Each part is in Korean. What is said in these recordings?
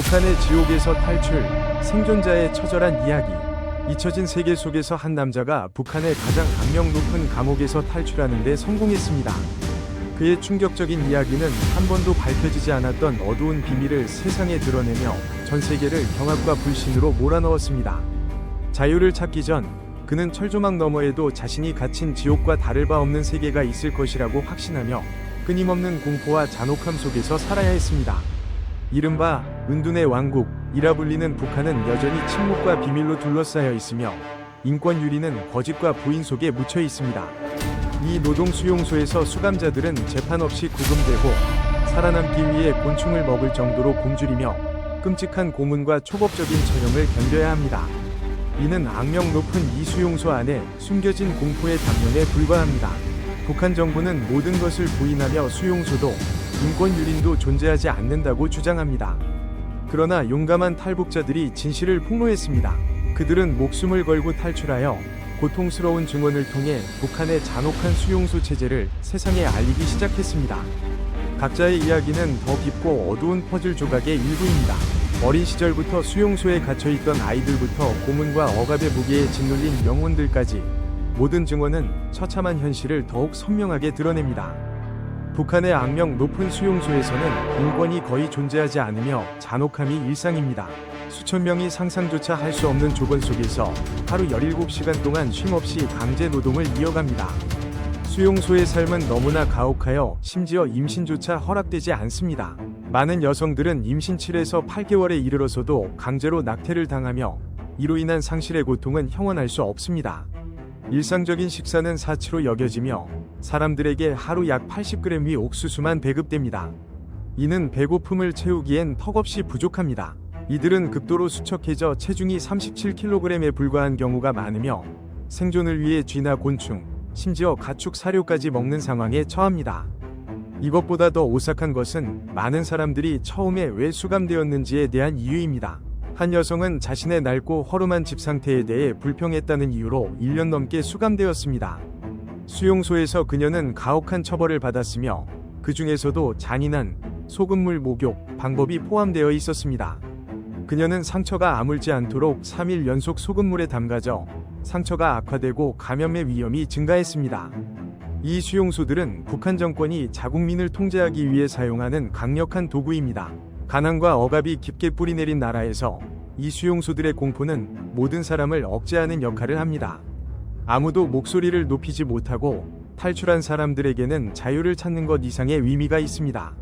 북한의 지옥에서 탈출, 생존자의 처절한 이야기. 잊혀진 세계 속에서 한 남자가 북한의 가장 악명 높은 감옥에서 탈출하는 데 성공했습니다. 그의 충격적인 이야기는 한 번도 밝혀지지 않았던 어두운 비밀을 세상에 드러내며 전 세계를 경악과 불신으로 몰아넣었습니다. 자유를 찾기 전 그는 철조망 너머에도 자신이 갇힌 지옥과 다를 바 없는 세계가 있을 것이라고 확신하며 끊임없는 공포와 잔혹함 속에서 살아야 했습니다. 이른바 은둔의 왕국이라 불리는 북한은 여전히 침묵과 비밀로 둘러싸여 있으며 인권 유리는 거짓과 부인 속에 묻혀 있습니다. 이 노동 수용소에서 수감자들은 재판 없이 구금되고 살아남기 위해 곤충을 먹을 정도로 굶주리며 끔찍한 고문과 초법적인 처형을 견뎌야 합니다. 이는 악명 높은 이 수용소 안에 숨겨진 공포의 단면에 불과합니다. 북한 정부는 모든 것을 부인하며 수용소도 인권 유린도 존재하지 않는다고 주장합니다. 그러나 용감한 탈북자들이 진실을 폭로했습니다. 그들은 목숨을 걸고 탈출하여 고통스러운 증언을 통해 북한의 잔혹한 수용소 체제를 세상에 알리기 시작했습니다. 각자의 이야기는 더 깊고 어두운 퍼즐 조각의 일부입니다. 어린 시절부터 수용소에 갇혀있던 아이들부터 고문과 억압의 무게에 짓눌린 영혼들까지 모든 증언은 처참한 현실을 더욱 선명하게 드러냅니다. 북한의 악명 높은 수용소에서는 인권이 거의 존재하지 않으며 잔혹함이 일상입니다. 수천 명이 상상조차 할 수 없는 조건 속에서 하루 17시간 동안 쉼없이 강제 노동을 이어갑니다. 수용소의 삶은 너무나 가혹하여 심지어 임신조차 허락되지 않습니다. 많은 여성들은 임신 7에서 8개월에 이르러서도 강제로 낙태를 당하며 이로 인한 상실의 고통은 형언할 수 없습니다. 일상적인 식사는 사치로 여겨지며 사람들에게 하루 약 80g 의 옥수수만 배급됩니다. 이는 배고픔을 채우기엔 턱없이 부족합니다. 이들은 극도로 수척해져 체중이 37kg에 불과한 경우가 많으며 생존을 위해 쥐나 곤충, 심지어 가축 사료까지 먹는 상황에 처합니다. 이것보다 더 오싹한 것은 많은 사람들이 처음에 왜 수감되었는지에 대한 이유입니다. 한 여성은 자신의 낡고 허름한 집 상태에 대해 불평했다는 이유로 1년 넘게 수감되었습니다. 수용소에서 그녀는 가혹한 처벌을 받았으며 그 중에서도 잔인한 소금물 목욕 방법이 포함되어 있었습니다. 그녀는 상처가 아물지 않도록 3일 연속 소금물에 담가져 상처가 악화되고 감염의 위험이 증가했습니다. 이 수용소들은 북한 정권이 자국민을 통제하기 위해 사용하는 강력한 도구입니다. 가난과 억압이 깊게 뿌리내린 나라에서 이 수용소들의 공포는 모든 사람을 억제하는 역할을 합니다. 아무도 목소리를 높이지 못하고 탈출한 사람들에게는 자유를 찾는 것 이상의 의미가 있습니다.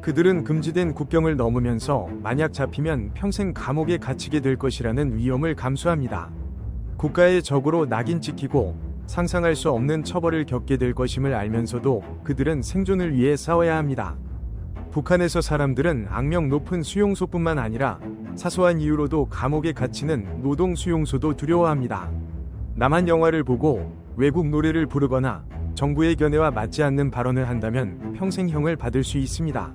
그들은 금지된 국경을 넘으면서 만약 잡히면 평생 감옥에 갇히게 될 것이라는 위험을 감수합니다. 국가의 적으로 낙인 찍히고 상상할 수 없는 처벌을 겪게 될 것임을 알면서도 그들은 생존을 위해 싸워야 합니다. 북한에서 사람들은 악명 높은 수용소뿐만 아니라 사소한 이유로도 감옥에 갇히는 노동 수용소도 두려워합니다. 남한 영화를 보고 외국 노래를 부르거나 정부의 견해와 맞지 않는 발언을 한다면 평생형을 받을 수 있습니다.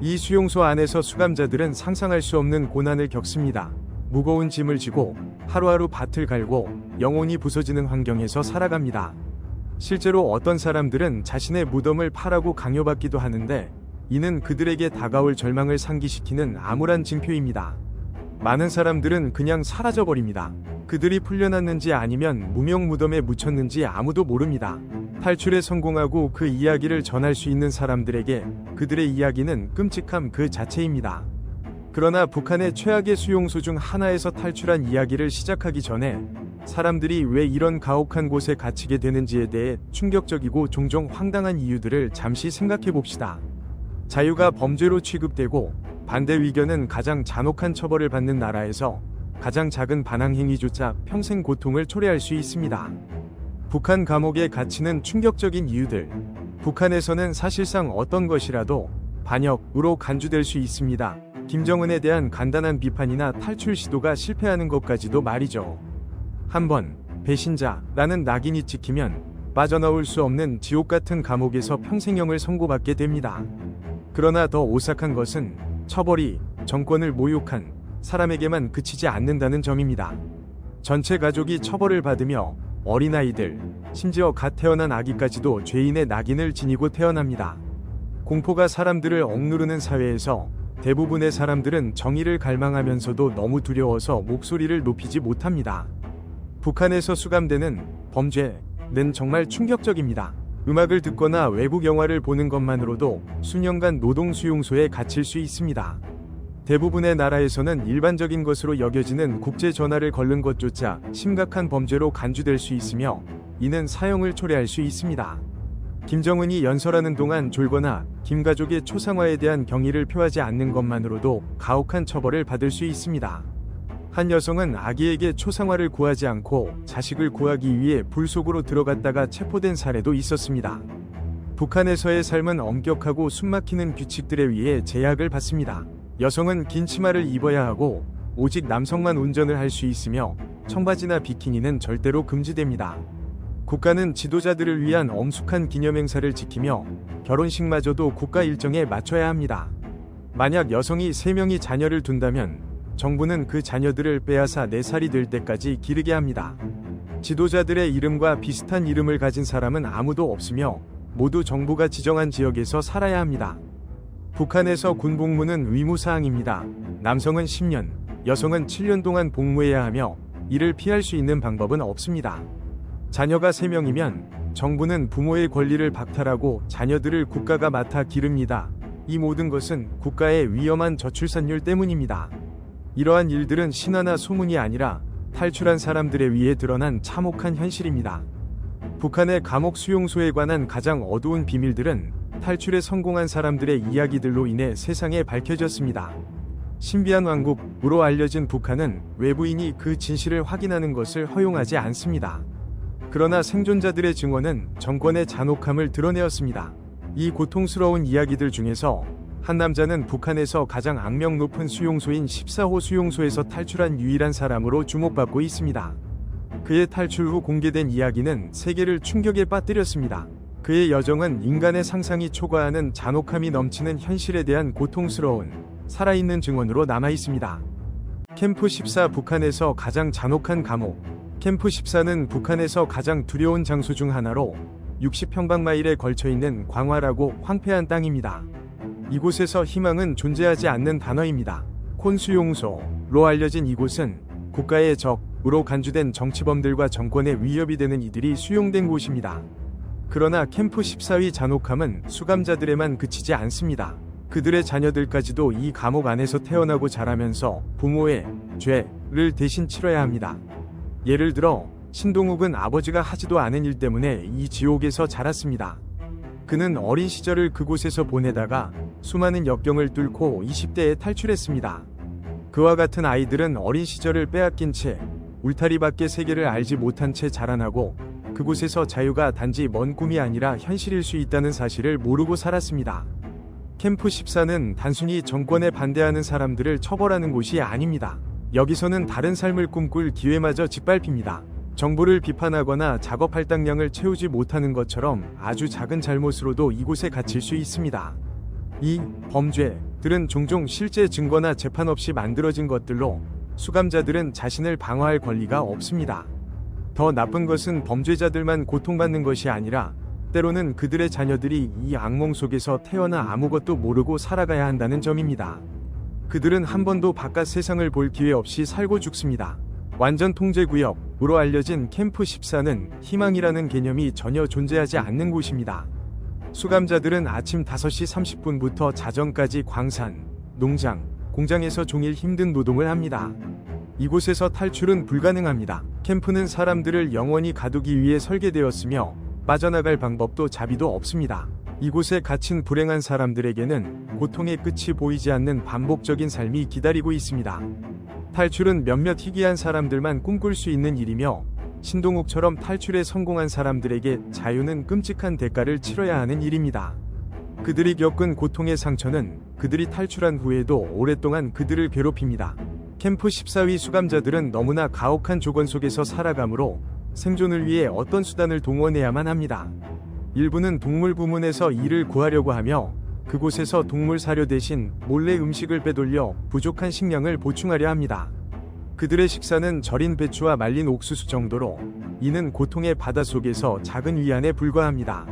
이 수용소 안에서 수감자들은 상상할 수 없는 고난을 겪습니다. 무거운 짐을 지고 하루하루 밭을 갈고 영혼이 부서지는 환경에서 살아갑니다. 실제로 어떤 사람들은 자신의 무덤을 파라고 강요받기도 하는데 이는 그들에게 다가올 절망을 상기시키는 암울한 징표입니다. 많은 사람들은 그냥 사라져버립니다. 그들이 풀려났는지 아니면 무명 무덤에 묻혔는지 아무도 모릅니다. 탈출에 성공하고 그 이야기를 전할 수 있는 사람들에게 그들의 이야기는 끔찍함 그 자체입니다. 그러나 북한의 최악의 수용소 중 하나에서 탈출한 이야기를 시작하기 전에 사람들이 왜 이런 가혹한 곳에 갇히게 되는지에 대해 충격적이고 종종 황당한 이유들을 잠시 생각해 봅시다. 자유가 범죄로 취급되고 반대 의견은 가장 잔혹한 처벌을 받는 나라에서 가장 작은 반항 행위조차 평생 고통을 초래할 수 있습니다. 북한 감옥에 갇히는 충격적인 이유들. 북한에서는 사실상 어떤 것이라도 반역으로 간주될 수 있습니다. 김정은에 대한 간단한 비판이나 탈출 시도가 실패하는 것까지도 말이죠. 한번 배신자라는 낙인이 찍히면 빠져나올 수 없는 지옥 같은 감옥에서 평생형을 선고받게 됩니다. 그러나 더 오싹한 것은 처벌이 정권을 모욕한 사람에게만 그치지 않는다는 점입니다. 전체 가족이 처벌을 받으며 어린아이들, 심지어 갓 태어난 아기까지도 죄인의 낙인을 지니고 태어납니다. 공포가 사람들을 억누르는 사회에서 대부분의 사람들은 정의를 갈망하면서도 너무 두려워서 목소리를 높이지 못합니다. 북한에서 수감되는 범죄는 정말 충격적입니다. 음악을 듣거나 외국 영화를 보는 것만으로도 수년간 노동 수용소에 갇힐 수 있습니다. 대부분의 나라에서는 일반적인 것으로 여겨지는 국제 전화를 걸는 것조차 심각한 범죄로 간주될 수 있으며 이는 사형을 초래할 수 있습니다. 김정은이 연설하는 동안 졸거나 김가족의 초상화에 대한 경의를 표하지 않는 것만으로도 가혹한 처벌을 받을 수 있습니다. 한 여성은 아기에게 초상화를 구하지 않고 자식을 구하기 위해 불 속으로 들어갔다가 체포된 사례도 있었습니다. 북한에서의 삶은 엄격하고 숨막히는 규칙들에 의해 제약을 받습니다. 여성은 긴 치마를 입어야 하고 오직 남성만 운전을 할 수 있으며 청바지나 비키니는 절대로 금지됩니다. 국가는 지도자들을 위한 엄숙한 기념행사를 지키며 결혼식마저도 국가 일정에 맞춰야 합니다. 만약 여성이 3명이 자녀를 둔다면 정부는 그 자녀들을 빼앗아 4살이 될 때까지 기르게 합니다. 지도자들의 이름과 비슷한 이름을 가진 사람은 아무도 없으며 모두 정부가 지정한 지역에서 살아야 합니다. 북한에서 군 복무는 의무사항입니다. 남성은 10년, 여성은 7년 동안 복무해야 하며 이를 피할 수 있는 방법은 없습니다. 자녀가 3명이면 정부는 부모의 권리를 박탈하고 자녀들을 국가가 맡아 기릅니다. 이 모든 것은 국가의 위험한 저출산율 때문입니다. 이러한 일들은 신화나 소문이 아니라 탈출한 사람들에 의해 드러난 참혹한 현실입니다. 북한의 감옥 수용소에 관한 가장 어두운 비밀들은 탈출에 성공한 사람들의 이야기들로 인해 세상에 밝혀졌습니다. 신비한 왕국으로 알려진 북한은 외부인이 그 진실을 확인하는 것을 허용하지 않습니다. 그러나 생존자들의 증언은 정권의 잔혹함을 드러내었습니다. 이 고통스러운 이야기들 중에서 한 남자는 북한에서 가장 악명 높은 수용소인 14호 수용소에서 탈출한 유일한 사람으로 주목받고 있습니다. 그의 탈출 후 공개된 이야기는 세계를 충격에 빠뜨렸습니다. 그의 여정은 인간의 상상이 초과하는 잔혹함이 넘치는 현실에 대한 고통스러운 살아있는 증언으로 남아 있습니다. 캠프 14 북한에서 가장 잔혹한 감옥 캠프 14는 북한에서 가장 두려운 장소 중 하나로 60평방마일에 걸쳐 있는 광활하고 황폐한 땅입니다. 이곳에서 희망은 존재하지 않는 단어입니다. 콘수용소로 알려진 이곳은 국가의 적으로 간주된 정치범들과 정권의 위협이 되는 이들이 수용된 곳입니다. 그러나 캠프 14위 잔혹함은 수감자들에만 그치지 않습니다. 그들의 자녀들까지도 이 감옥 안에서 태어나고 자라면서 부모의 죄를 대신 치러야 합니다. 예를 들어 신동욱은 아버지가 하지도 않은 일 때문에 이 지옥에서 자랐습니다. 그는 어린 시절을 그곳에서 보내다가 수많은 역경을 뚫고 20대에 탈출했습니다. 그와 같은 아이들은 어린 시절을 빼앗긴 채 울타리 밖의 세계를 알지 못한 채 자라나고 그곳에서 자유가 단지 먼 꿈이 아니라 현실일 수 있다는 사실을 모르고 살았습니다. 캠프 14는 단순히 정권에 반대하는 사람들을 처벌하는 곳이 아닙니다. 여기서는 다른 삶을 꿈꿀 기회마저 짓밟힙니다. 정부를 비판하거나 작업 할당량을 채우지 못하는 것처럼 아주 작은 잘못으로도 이곳에 갇힐 수 있습니다. 이 범죄들은 종종 실제 증거나 재판 없이 만들어진 것들로 수감자들은 자신을 방어할 권리가 없습니다. 더 나쁜 것은 범죄자들만 고통받는 것이 아니라 때로는 그들의 자녀들이 이 악몽 속에서 태어나 아무것도 모르고 살아가야 한다는 점입니다. 그들은 한 번도 바깥 세상을 볼 기회 없이 살고 죽습니다. 완전 통제 구역으로 알려진 캠프 14는 희망이라는 개념이 전혀 존재하지 않는 곳입니다. 수감자들은 아침 5시 30분부터 자정까지 광산, 농장, 공장에서 종일 힘든 노동을 합니다. 이곳에서 탈출은 불가능합니다. 캠프는 사람들을 영원히 가두기 위해 설계되었으며 빠져나갈 방법도 자비도 없습니다. 이곳에 갇힌 불행한 사람들에게는 고통의 끝이 보이지 않는 반복적인 삶이 기다리고 있습니다. 탈출은 몇몇 희귀한 사람들만 꿈꿀 수 있는 일이며 신동욱처럼 탈출에 성공한 사람들에게 자유는 끔찍한 대가를 치러야 하는 일입니다. 그들이 겪은 고통의 상처는 그들이 탈출한 후에도 오랫동안 그들을 괴롭힙니다. 캠프 14위 수감자들은 너무나 가혹한 조건 속에서 살아가므로 생존을 위해 어떤 수단을 동원해야만 합니다. 일부는 동물 부문에서 일을 구하려고 하며 그곳에서 동물 사료 대신 몰래 음식을 빼돌려 부족한 식량을 보충하려 합니다. 그들의 식사는 절인 배추와 말린 옥수수 정도로 이는 고통의 바다 속에서 작은 위안에 불과합니다.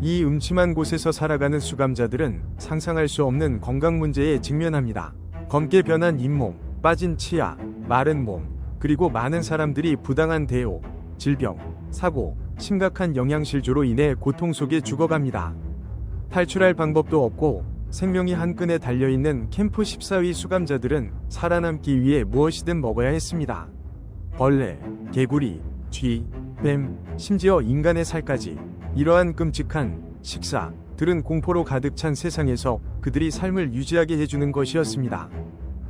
이 음침한 곳에서 살아가는 수감자들은 상상할 수 없는 건강 문제에 직면합니다. 검게 변한 잇몸, 빠진 치아, 마른 몸, 그리고 많은 사람들이 부당한 대우, 질병, 사고, 심각한 영양실조로 인해 고통 속에 죽어갑니다. 탈출할 방법도 없고 생명이 한 끈에 달려있는 캠프 14위 수감자들은 살아남기 위해 무엇이든 먹어야 했습니다. 벌레, 개구리, 쥐, 뱀, 심지어 인간의 살까지 이러한 끔찍한 식사들은 공포로 가득 찬 세상에서 그들이 삶을 유지하게 해주는 것이었습니다.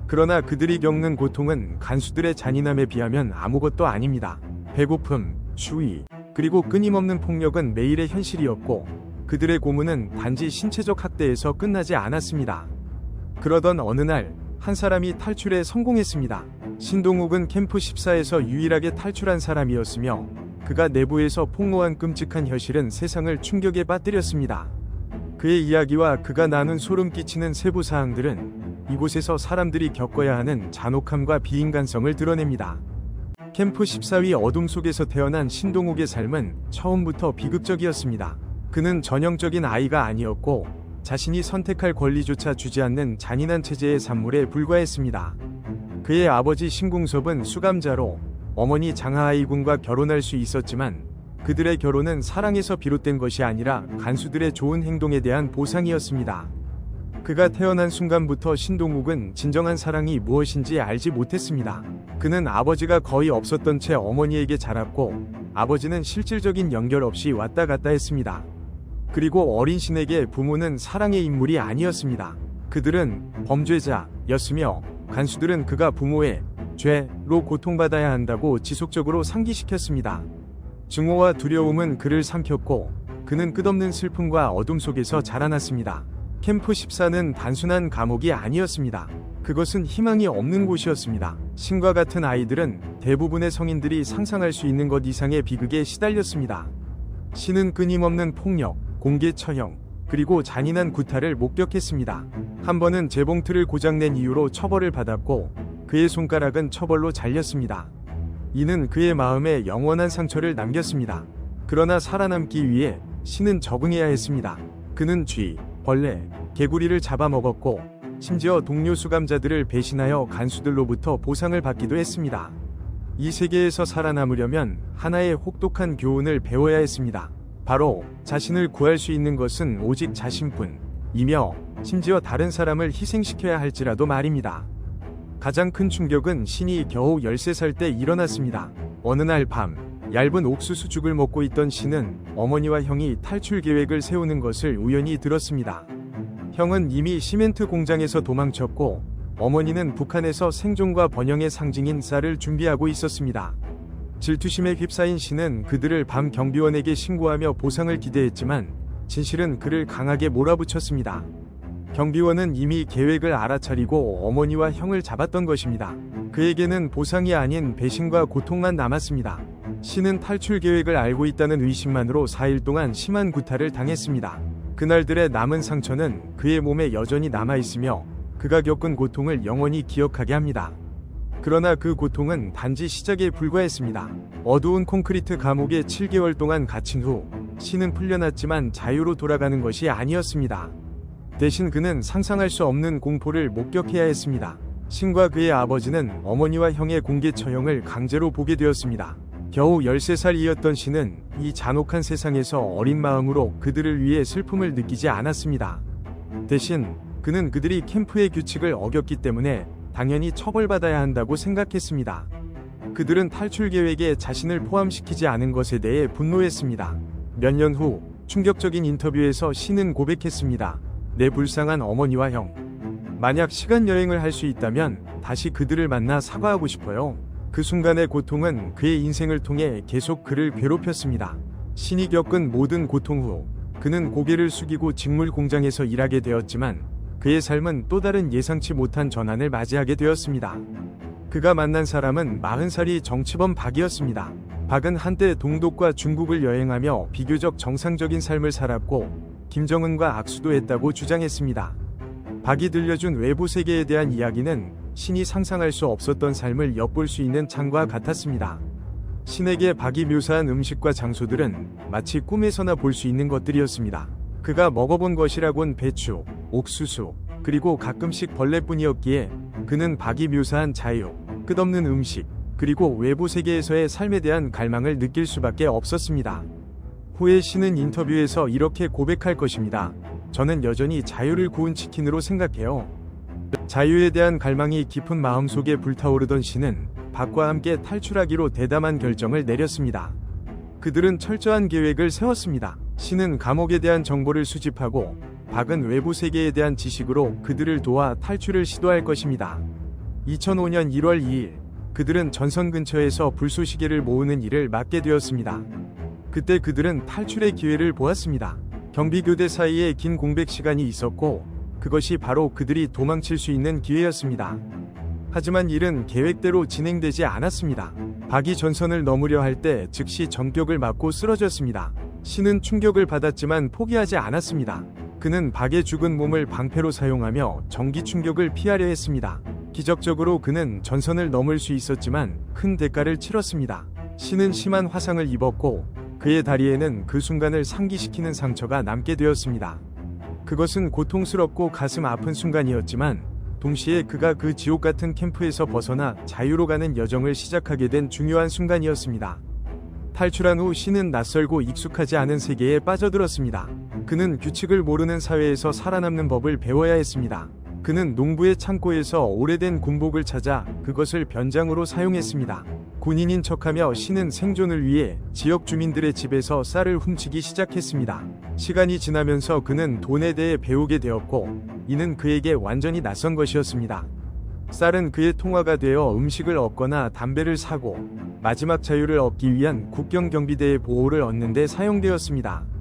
그러나 그들이 겪는 고통은 간수들의 잔인함에 비하면 아무것도 아닙니다. 배고픔, 추위, 그리고 끊임없는 폭력은 매일의 현실이었고 그들의 고문은 단지 신체적 학대에서 끝나지 않았습니다. 그러던 어느 날 한 사람이 탈출에 성공했습니다. 신동욱은 캠프 14에서 유일하게 탈출한 사람이었으며 그가 내부에서 폭로한 끔찍한 현실은 세상을 충격에 빠뜨렸습니다. 그의 이야기와 그가 나눈 소름 끼치는 세부 사항들은 이곳에서 사람들이 겪어야 하는 잔혹함과 비인간성을 드러냅니다. 캠프 14위 어둠 속에서 태어난 신동욱의 삶은 처음부터 비극적이었습니다. 그는 전형적인 아이가 아니었고 자신이 선택할 권리조차 주지 않는 잔인한 체제의 산물에 불과했습니다. 그의 아버지 신궁섭은 수감자로 어머니 장하아이 군과 결혼할 수 있었지만 그들의 결혼은 사랑에서 비롯된 것이 아니라 간수들의 좋은 행동에 대한 보상이었습니다. 그가 태어난 순간부터 신동욱은 진정한 사랑이 무엇인지 알지 못했습니다. 그는 아버지가 거의 없었던 채 어머니에게 자랐고 아버지는 실질적인 연결 없이 왔다 갔다 했습니다. 그리고 어린 신에게 부모는 사랑의 인물이 아니었습니다. 그들은 범죄자였으며 간수들은 그가 부모의 죄로 고통받아야 한다고 지속적으로 상기시켰습니다. 증오와 두려움은 그를 삼켰고 그는 끝없는 슬픔과 어둠 속에서 자라났습니다. 캠프 14는 단순한 감옥이 아니었습니다. 그것은 희망이 없는 곳이었습니다. 신과 같은 아이들은 대부분의 성인들이 상상할 수 있는 것 이상의 비극에 시달렸습니다. 신은 끊임없는 폭력, 공개 처형, 그리고 잔인한 구타를 목격했습니다. 한 번은 재봉틀을 고장낸 이유로 처벌을 받았고 그의 손가락은 처벌로 잘렸습니다. 이는 그의 마음에 영원한 상처를 남겼습니다. 그러나 살아남기 위해 신은 적응해야 했습니다. 그는 쥐, 벌레, 개구리를 잡아먹었고 심지어 동료 수감자들을 배신하여 간수들로부터 보상을 받기도 했습니다. 이 세계에서 살아남으려면 하나의 혹독한 교훈을 배워야 했습니다. 바로 자신을 구할 수 있는 것은 오직 자신뿐 이며 심지어 다른 사람을 희생시켜야 할지라도 말입니다. 가장 큰 충격은 신이 겨우 13살 때 일어났습니다. 어느 날 밤, 얇은 옥수수죽을 먹고 있던 신은 어머니와 형이 탈출 계획을 세우는 것을 우연히 들었습니다. 형은 이미 시멘트 공장에서 도망쳤고, 어머니는 북한에서 생존과 번영의 상징인 쌀을 준비하고 있었습니다. 질투심에 휩싸인 신은 그들을 밤 경비원에게 신고하며 보상을 기대했지만 진실은 그를 강하게 몰아붙였습니다. 경비원은 이미 계획을 알아차리고 어머니와 형을 잡았던 것입니다. 그에게는 보상이 아닌 배신과 고통만 남았습니다. 신은 탈출 계획을 알고 있다는 의심만으로 4일 동안 심한 구타를 당했습니다. 그날들의 남은 상처는 그의 몸에 여전히 남아있으며 그가 겪은 고통을 영원히 기억하게 합니다. 그러나 그 고통은 단지 시작에 불과했습니다. 어두운 콘크리트 감옥에 7개월 동안 갇힌 후 신은 풀려났지만 자유로 돌아가는 것이 아니었습니다. 대신 그는 상상할 수 없는 공포를 목격해야 했습니다. 신과 그의 아버지는 어머니와 형의 공개 처형을 강제로 보게 되었습니다. 겨우 13살이었던 신은 이 잔혹한 세상에서 어린 마음으로 그들을 위해 슬픔을 느끼지 않았습니다. 대신 그는 그들이 캠프의 규칙을 어겼기 때문에 당연히 처벌받아야 한다고 생각했습니다. 그들은 탈출 계획에 자신을 포함시키지 않은 것에 대해 분노했습니다. 몇 년 후 충격적인 인터뷰에서 신은 고백했습니다. 내 불쌍한 어머니와 형. 만약 시간 여행을 할 수 있다면 다시 그들을 만나 사과하고 싶어요. 그 순간의 고통은 그의 인생을 통해 계속 그를 괴롭혔습니다. 신이 겪은 모든 고통 후 그는 고개를 숙이고 직물 공장에서 일하게 되었지만 그의 삶은 또 다른 예상치 못한 전환을 맞이하게 되었습니다. 그가 만난 사람은 40살이 정치범 박이었습니다. 박은 한때 동독과 중국을 여행하며 비교적 정상적인 삶을 살았고 김정은과 악수도 했다고 주장했습니다. 박이 들려준 외부 세계에 대한 이야기는 신이 상상할 수 없었던 삶을 엿볼 수 있는 창과 같았습니다. 신에게 박이 묘사한 음식과 장소들은 마치 꿈에서나 볼 수 있는 것들이었습니다. 그가 먹어본 것이라곤 배추, 옥수수, 그리고 가끔씩 벌레뿐이었기에 그는 박이 묘사한 자유, 끝없는 음식, 그리고 외부 세계에서의 삶에 대한 갈망을 느낄 수밖에 없었습니다. 후에 신은 인터뷰에서 이렇게 고백할 것입니다. 저는 여전히 자유를 구운 치킨으로 생각해요. 자유에 대한 갈망이 깊은 마음속에 불타오르던 신은 박과 함께 탈출하기로 대담한 결정을 내렸습니다. 그들은 철저한 계획을 세웠습니다. 신은 감옥에 대한 정보를 수집하고 박은 외부 세계에 대한 지식으로 그들을 도와 탈출을 시도할 것입니다. 2005년 1월 2일 그들은 전선 근처에서 불쏘시개를 모으는 일을 맡게 되었습니다. 그때 그들은 탈출의 기회를 보았습니다. 경비교대 사이에 긴 공백 시간이 있었고 그것이 바로 그들이 도망칠 수 있는 기회였습니다. 하지만 일은 계획대로 진행되지 않았습니다. 박이 전선을 넘으려 할 때 즉시 전격을 맞고 쓰러졌습니다. 신은 충격을 받았지만 포기하지 않았습니다. 그는 박의 죽은 몸을 방패로 사용하며 전기 충격을 피하려 했습니다. 기적적으로 그는 전선을 넘을 수 있었지만 큰 대가를 치렀습니다. 신은 심한 화상을 입었고 그의 다리에는 그 순간을 상기시키는 상처가 남게 되었습니다. 그것은 고통스럽고 가슴 아픈 순간이었지만 동시에 그가 그 지옥 같은 캠프에서 벗어나 자유로 가는 여정을 시작하게 된 중요한 순간이었습니다. 탈출한 후 신은 낯설고 익숙하지 않은 세계에 빠져들었습니다. 그는 규칙을 모르는 사회에서 살아남는 법을 배워야 했습니다. 그는 농부의 창고에서 오래된 군복을 찾아 그것을 변장으로 사용했습니다. 군인인 척하며 신은 생존을 위해 지역 주민들의 집에서 쌀을 훔치기 시작했습니다. 시간이 지나면서 그는 돈에 대해 배우게 되었고 이는 그에게 완전히 낯선 것이었습니다. 쌀은 그의 통화가 되어 음식을 얻거나 담배를 사고 마지막 자유를 얻기 위한 국경 경비대의 보호를 얻는 데 사용되었습니다.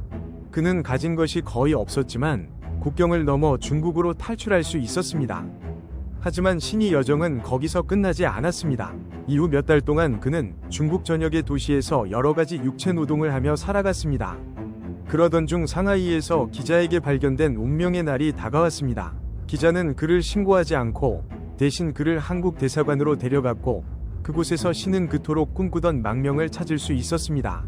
그는 가진 것이 거의 없었지만 국경을 넘어 중국으로 탈출할 수 있었습니다. 하지만 신이 여정은 거기서 끝나지 않았습니다. 이후 몇 달 동안 그는 중국 전역의 도시에서 여러 가지 육체 노동을 하며 살아갔습니다. 그러던 중 상하이에서 기자에게 발견된 운명의 날이 다가왔습니다. 기자는 그를 신고하지 않고 대신 그를 한국 대사관으로 데려갔고 그곳에서 신은 그토록 꿈꾸던 망명을 찾을 수 있었습니다.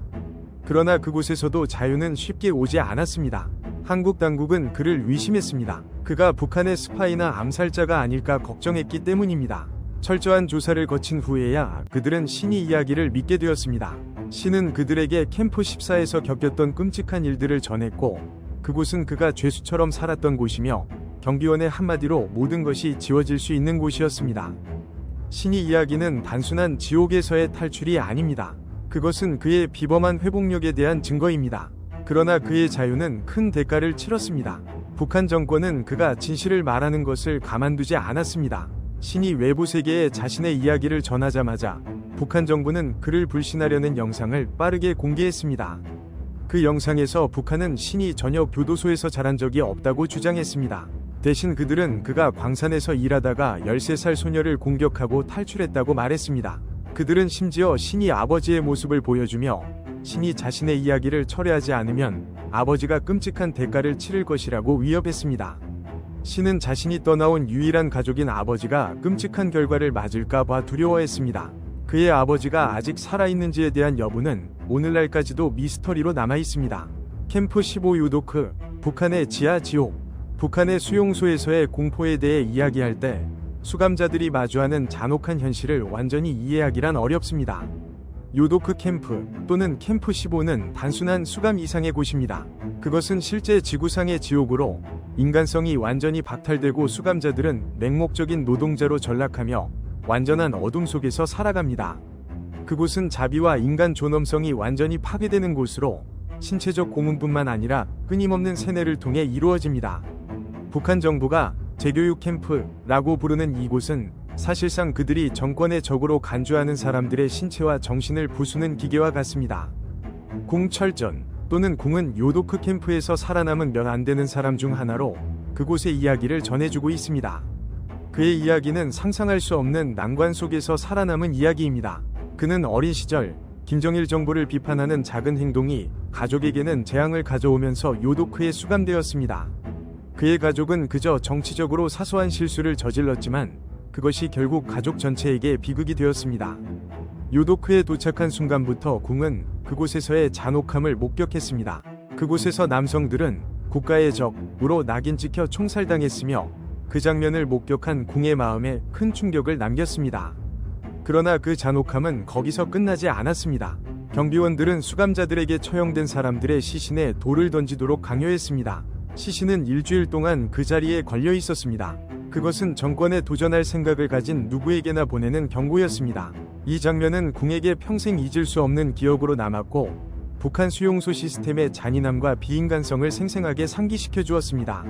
그러나 그곳에서도 자유는 쉽게 오지 않았습니다. 한국 당국은 그를 의심했습니다. 그가 북한의 스파이나 암살자가 아닐까 걱정했기 때문입니다. 철저한 조사를 거친 후에야 그들은 신이 이야기를 믿게 되었습니다. 신은 그들에게 캠프 14에서 겪었던 끔찍한 일들을 전했고 그곳은 그가 죄수처럼 살았던 곳이며 경비원의 한마디로 모든 것이 지워질 수 있는 곳이었습니다. 신이 이야기는 단순한 지옥에서의 탈출이 아닙니다. 그것은 그의 비범한 회복력에 대한 증거입니다. 그러나 그의 자유는 큰 대가를 치렀습니다. 북한 정권은 그가 진실을 말하는 것을 가만두지 않았습니다. 신이 외부 세계에 자신의 이야기를 전하자마자 북한 정부는 그를 불신하려는 영상을 빠르게 공개했습니다. 그 영상에서 북한은 신이 전혀 교도소에서 자란 적이 없다고 주장했습니다. 대신 그들은 그가 광산에서 일하다가 13살 소녀를 공격하고 탈출했다고 말했습니다. 그들은 심지어 신이 아버지의 모습을 보여주며 신이 자신의 이야기를 철회하지 않으면 아버지가 끔찍한 대가를 치를 것이라고 위협했습니다. 신은 자신이 떠나온 유일한 가족인 아버지가 끔찍한 결과를 맞을까봐 두려워했습니다. 그의 아버지가 아직 살아있는지에 대한 여부는 오늘날까지도 미스터리로 남아있습니다. 캠프 15 유도크, 북한의 지하 지옥, 북한의 수용소에서의 공포에 대해 이야기할 때 수감자들이 마주하는 잔혹한 현실을 완전히 이해하기란 어렵습니다. 요도크 캠프 또는 캠프 15는 단순한 수감 이상의 곳입니다. 그것은 실제 지구상의 지옥으로 인간성이 완전히 박탈되고 수감자들은 맹목적인 노동자로 전락하며 완전한 어둠 속에서 살아갑니다. 그곳은 자비와 인간 존엄성이 완전히 파괴되는 곳으로 신체적 고문뿐만 아니라 끊임없는 세뇌를 통해 이루어집니다. 북한 정부가 재교육 캠프라고 부르는 이곳은 사실상 그들이 정권의 적으로 간주하는 사람들의 신체와 정신을 부수는 기계와 같습니다. 공철전 또는 공은 요도크 캠프에서 살아남은 몇 안 되는 사람 중 하나로 그곳의 이야기를 전해주고 있습니다. 그의 이야기는 상상할 수 없는 난관 속에서 살아남은 이야기입니다. 그는 어린 시절 김정일 정부를 비판하는 작은 행동이 가족에게는 재앙을 가져오면서 요도크에 수감되었습니다. 그의 가족은 그저 정치적으로 사소한 실수를 저질렀지만 그것이 결국 가족 전체에게 비극이 되었습니다. 요도크에 도착한 순간부터 궁은 그곳에서의 잔혹함을 목격했습니다. 그곳에서 남성들은 국가의 적으로 낙인 찍혀 총살당했으며 그 장면을 목격한 궁의 마음에 큰 충격을 남겼습니다. 그러나 그 잔혹함은 거기서 끝나지 않았습니다. 경비원들은 수감자들에게 처형된 사람들의 시신에 돌을 던지도록 강요했습니다. 시신은 일주일 동안 그 자리에 걸려 있었습니다. 그것은 정권에 도전할 생각을 가진 누구에게나 보내는 경고였습니다. 이 장면은 궁에게 평생 잊을 수 없는 기억으로 남았고 북한 수용소 시스템의 잔인함과 비인간성을 생생하게 상기시켜 주었습니다.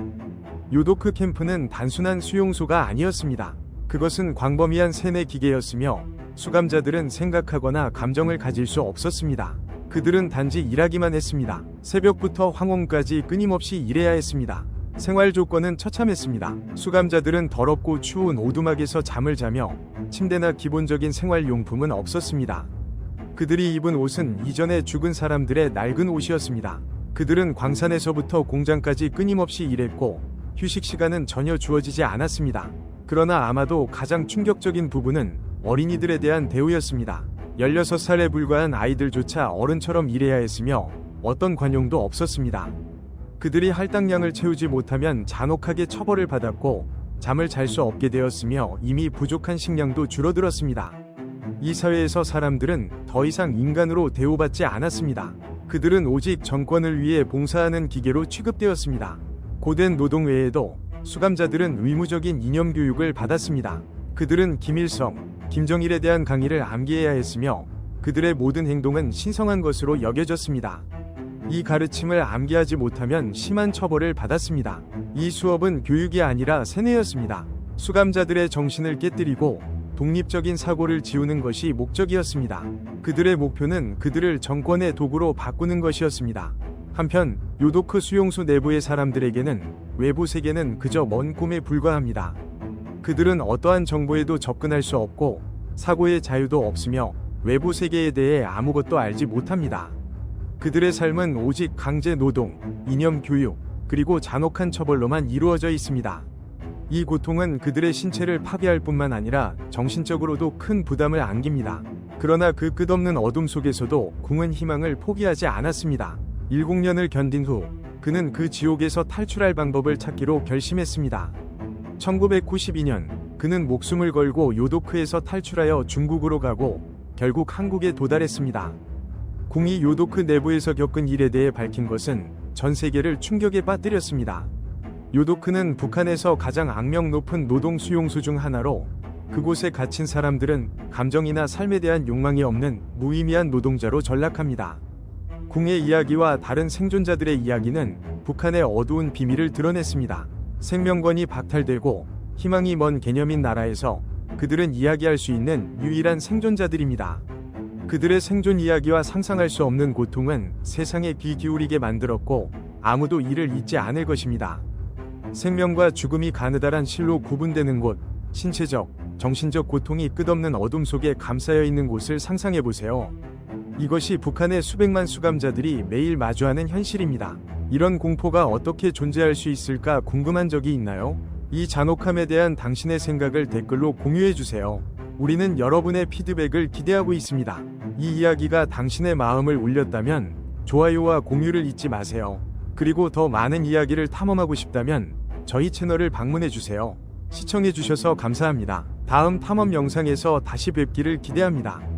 요도크 캠프는 단순한 수용소가 아니었습니다. 그것은 광범위한 세뇌 기계였으며 수감자들은 생각하거나 감정을 가질 수 없었습니다. 그들은 단지 일하기만 했습니다. 새벽부터 황혼까지 끊임없이 일해야 했습니다. 생활 조건은 처참했습니다. 수감자들은 더럽고 추운 오두막에서 잠을 자며 침대나 기본적인 생활 용품은 없었습니다. 그들이 입은 옷은 이전에 죽은 사람들의 낡은 옷이었습니다. 그들은 광산에서부터 공장까지 끊임없이 일했고 휴식 시간은 전혀 주어지지 않았습니다. 그러나 아마도 가장 충격적인 부분은 어린이들에 대한 대우였습니다. 16살에 불과한 아이들조차 어른처럼 일해야 했으며 어떤 관용도 없었습니다. 그들이 할당량을 채우지 못하면 잔혹하게 처벌을 받았고 잠을 잘 수 없게 되었으며 이미 부족한 식량도 줄어들었습니다. 이 사회에서 사람들은 더 이상 인간으로 대우받지 않았습니다. 그들은 오직 정권을 위해 봉사하는 기계로 취급되었습니다. 고된 노동 외에도 수감자들은 의무적인 이념 교육을 받았습니다. 그들은 김일성, 김정일에 대한 강의를 암기해야 했으며 그들의 모든 행동은 신성한 것으로 여겨졌습니다. 이 가르침을 암기하지 못하면 심한 처벌을 받았습니다. 이 수업은 교육이 아니라 세뇌였습니다. 수감자들의 정신을 깨뜨리고 독립적인 사고를 지우는 것이 목적이었습니다. 그들의 목표는 그들을 정권의 도구로 바꾸는 것이었습니다. 한편 요도크 수용소 내부의 사람들에게는 외부 세계는 그저 먼 꿈에 불과합니다. 그들은 어떠한 정보에도 접근할 수 없고 사고의 자유도 없으며 외부 세계에 대해 아무것도 알지 못합니다. 그들의 삶은 오직 강제 노동, 이념 교육, 그리고 잔혹한 처벌로만 이루어져 있습니다. 이 고통은 그들의 신체를 파괴할 뿐만 아니라 정신적으로도 큰 부담을 안깁니다. 그러나 그 끝없는 어둠 속에서도 궁은 희망을 포기하지 않았습니다. 7년을 견딘 후 그는 그 지옥에서 탈출할 방법을 찾기로 결심했습니다. 1992년 그는 목숨을 걸고 요도크에서 탈출하여 중국으로 가고 결국 한국에 도달했습니다. 궁이 요도크 내부에서 겪은 일에 대해 밝힌 것은 전 세계를 충격에 빠뜨렸습니다. 요도크는 북한에서 가장 악명 높은 노동 수용소 중 하나로 그곳에 갇힌 사람들은 감정이나 삶에 대한 욕망이 없는 무의미한 노동자로 전락합니다. 궁의 이야기와 다른 생존자들의 이야기는 북한의 어두운 비밀을 드러냈습니다. 생명권이 박탈되고 희망이 먼 개념인 나라에서 그들은 이야기할 수 있는 유일한 생존자들입니다. 그들의 생존 이야기와 상상할 수 없는 고통은 세상에 귀 기울이게 만들었고 아무도 이를 잊지 않을 것입니다. 생명과 죽음이 가느다란 실로 구분되는 곳, 신체적, 정신적 고통이 끝없는 어둠 속에 감싸여 있는 곳을 상상해 보세요. 이것이 북한의 수백만 수감자들이 매일 마주하는 현실입니다. 이런 공포가 어떻게 존재할 수 있을까 궁금한 적이 있나요? 이 잔혹함에 대한 당신의 생각을 댓글로 공유해 주세요. 우리는 여러분의 피드백을 기대하고 있습니다. 이 이야기가 당신의 마음을 울렸다면 좋아요와 공유를 잊지 마세요. 그리고 더 많은 이야기를 탐험하고 싶다면 저희 채널을 방문해 주세요. 시청해 주셔서 감사합니다. 다음 탐험 영상에서 다시 뵙기를 기대합니다.